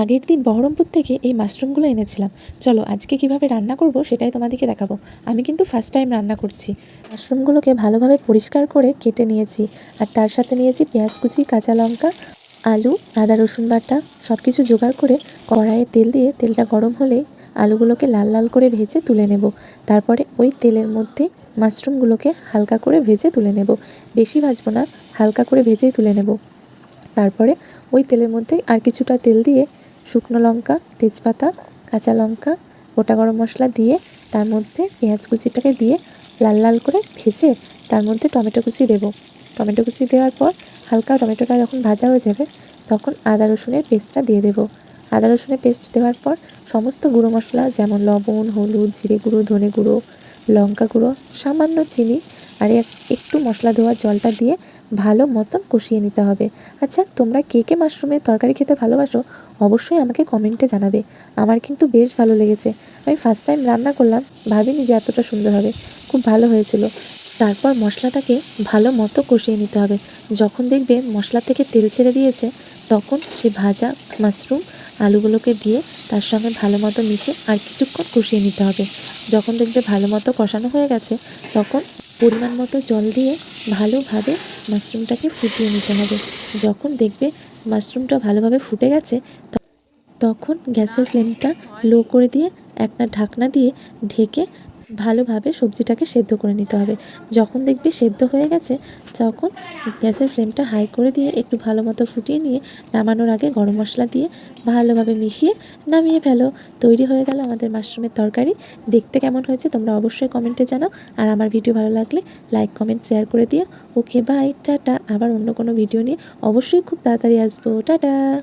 আগের দিন বহরমপুর থেকে এই মাশরুমগুলো এনেছিলাম। চলো, আজকে কীভাবে রান্না করব সেটাই তোমাদেরকে দেখাবো। আমি কিন্তু ফার্স্ট টাইম রান্না করছি। মাশরুমগুলোকে ভালোভাবে পরিষ্কার করে কেটে নিয়েছি। আর তার সাথে নিয়েছি পেঁয়াজ কুচি, কাঁচা লঙ্কা, আলু, আদা, রসুন বাটা। সব কিছু জোগাড় করে কড়াইয়ে তেল দিয়ে তেলটা গরম হলেই আলুগুলোকে লাল লাল করে ভেজে তুলে নেব। তারপরে ওই তেলের মধ্যে মাশরুমগুলোকে হালকা করে ভেজে তুলে নেব। বেশি ভাজবো না, হালকা করে ভেজেই তুলে নেব। তারপরে ওই তেলের মধ্যে আর কিছুটা তেল দিয়ে শুকনো লঙ্কা, তেজপাতা, কাঁচা লঙ্কা, গোটা গরম মশলা দিয়ে তার মধ্যে পেঁয়াজ কুচিটাকে দিয়ে লাল লাল করে ভেজে তার মধ্যে টমেটো কুচি দেবো। টমেটো কুচি দেওয়ার পর হালকা টমেটোটা যখন ভাজা হয়ে যাবে, তখন আদা রসুনের পেস্টটা দিয়ে দেবো। আদা রসুনের পেস্ট দেওয়ার পর সমস্ত গুঁড়ো মশলা যেমন লবণ, হলুদ, জিরে গুঁড়ো, ধনে গুঁড়ো, লঙ্কা গুঁড়ো, সামান্য চিনি আর এক- একটু মশলা দেওয়া জলটা দিয়ে ভালো মতন কষিয়ে নিতে হবে। আচ্ছা তোমরা কে কে মাশরুমের তরকারি খেতে ভালোবাসো, অবশ্যই আমাকে কমেন্টে জানাবে। আমার কিন্তু বেশ ভালো লেগেছে। আমি ফার্স্ট টাইম রান্না করলাম, ভাবিনি যে এতটা সুন্দর হবে। খুব ভালো হয়েছিল। তারপর মশলাটাকে ভালো মতো কষিয়ে নিতে হবে। যখন দেখবে মশলা থেকে তেল ছেড়ে দিয়েছে, তখন সে ভাজা মাশরুম আলুগুলোকে দিয়ে তার সঙ্গে ভালো মতো মিশে আর কিছুক্ষণ কষিয়ে নিতে হবে। যখন দেখবে ভালো মতো কষানো হয়ে গেছে, তখন পরিমাণ মতো জল দিয়ে ভালোভাবে মাশরুমটাকে ফুটিয়ে নিতে হবে। যখন দেখবে মাশরুমটা ভালোভাবে ফুটে গেছে তখন গ্যাসের ফ্লেমটা লো করে দিয়ে একটা ঢাকনা দিয়ে ঢেকে ভালোভাবে সবজিটাকে সেদ্ধ করে নিতে হবে। যখন দেখবে সেদ্ধ হয়ে গেছে, তখন গ্যাসের ফ্লেমটা হাই করে দিয়ে একটু ভালো মতো ফুটিয়ে নিয়ে নামানোর আগে গরম মশলা দিয়ে ভালোভাবে মিশিয়ে নামিয়ে ফেলো। তৈরি হয়ে গেল আমাদের মাশরুমের তরকারি। দেখতে কেমন হয়েছে তোমরা অবশ্যই কমেন্টে জানাও। আর আমার ভিডিও ভালো লাগলে লাইক, কমেন্ট, শেয়ার করে দিও। Okay, bye, tata. আবার অন্য কোনো ভিডিও নিয়ে অবশ্যই খুব তাড়াতাড়ি আসব। টাটা!